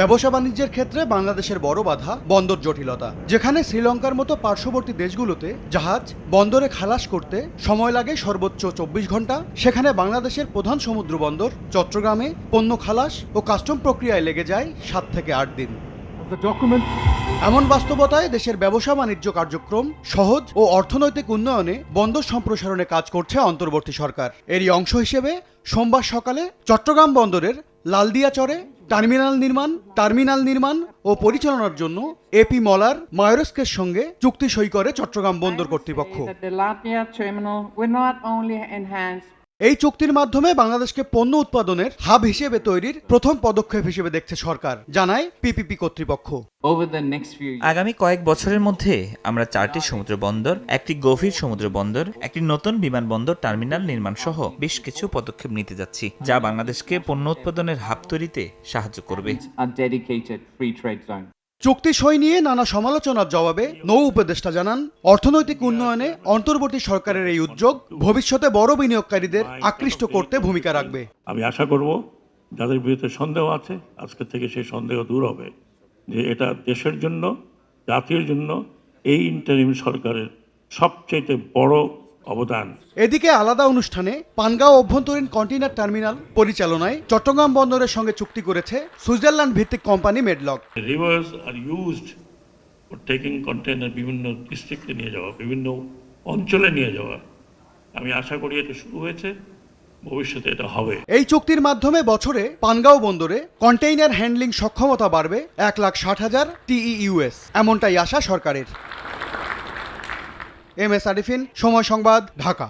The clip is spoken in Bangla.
ব্যবসা বাণিজ্যের ক্ষেত্রে বাংলাদেশের বড় বাধা বন্দর জটিলতা যেখানে শ্রীলঙ্কার মতো পার্শ্ববর্তী দেশগুলোতে জাহাজ বন্দরে খালাস করতে সময় লাগে সর্বোচ্চ চব্বিশ ঘণ্টা। সেখানে বাংলাদেশের প্রধান সমুদ্র বন্দর চট্টগ্রামে পণ্য খালাস ও কাস্টম প্রক্রিয়ায় লেগে যায় সাত থেকে আট দিন। এমন বাস্তবতায় দেশের ব্যবসা বাণিজ্য কার্যক্রম সহজ ও অর্থনৈতিক উন্নয়নে বন্দর সম্প্রসারণে কাজ করছে অন্তর্বর্তী সরকার। এরই অংশ হিসেবে সোমবার সকালে চট্টগ্রাম বন্দরের লালদিয়াচরে টার্মিনাল নির্মাণ টার্মিনাল নির্মাণ ও পরিচালনার জন্য এপি মলার মায়োরস্কের সঙ্গে চুক্তি সই করে চট্টগ্রাম বন্দর কর্তৃপক্ষ। এই চুক্তির মাধ্যমে বাংলাদেশকে পণ্য উৎপাদনের হাব হিসেবে তৈরির প্রথম পদক্ষেপ হিসেবে দেখছে সরকার জানায় পিপিপি কর্তৃপক্ষ. আগামী কয়েক বছরের মধ্যে আমরা চারটি সমুদ্র বন্দর একটি গভীর সমুদ্র বন্দর একটি নতুন বিমানবন্দর টার্মিনাল নির্মাণ সহ বেশ কিছু পদক্ষেপ নিতে যাচ্ছি যা বাংলাদেশকে পণ্য উৎপাদনের হাব তৈরিতে সাহায্য করবে চুক্তি সই নিয়ে নানা সমালোচনার জবাবে নৌ উপদেষ্টা জানান, অর্থনৈতিক উন্নয়নে অন্তর্বর্তী সরকারের এই উদ্যোগ ভবিষ্যতে বড় বিনিয়োগকারীদের আকৃষ্ট করতে ভূমিকা রাখবে। আমি আশা করব যাদের বিরুদ্ধে সন্দেহ আছে, আজকে থেকে সেই সন্দেহ দূর হবে যে এটা দেশের জন্য, জাতির জন্য এই ইন্টারিম সরকারের সবচেয়ে বড় অবদান। এদিকে আলাদা অনুষ্ঠানে পানগাঁও অভ্যন্তরীণ কন্টেইনার টার্মিনাল পরিচালনায় চট্টগ্রাম বন্দরের সঙ্গে চুক্তি করেছে সুইজারল্যান্ড ভিত্তিক company Medlock. Rivers are used for taking বিভিন্ন ডিস্ট্রিক্টে নিয়ে যাওয়া বিভিন্ন অঞ্চলে নিয়ে যাওয়া। আমি আশা করি এটা শুরু হয়েছে ভবিষ্যতে এটা হবে। এই চুক্তির মাধ্যমে বছরে পানগাঁও বন্দরে কন্টেইনার হ্যান্ডলিং সক্ষমতা বাড়বে এক লাখ ষাট হাজার টিইউএস এমনটাই আশা সরকারের। এম এস আরিফিন সময় সংবাদ ঢাকা।